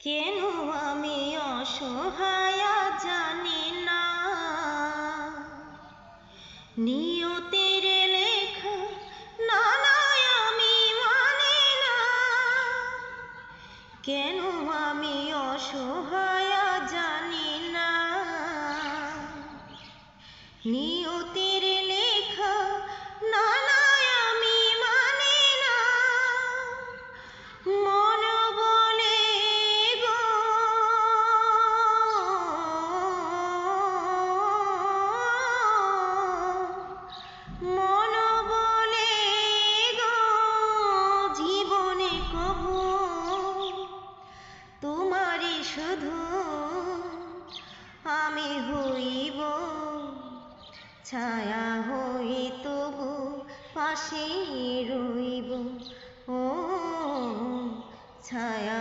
কেন আমি অসহায় জানি না? নিয়তের লেখা না না আমি মানে না। কেন আমি অসহায় জানি না? নিয়তির শুধু আমি হইব ছায়া হই তবু পাশে রইব। ও ছায়া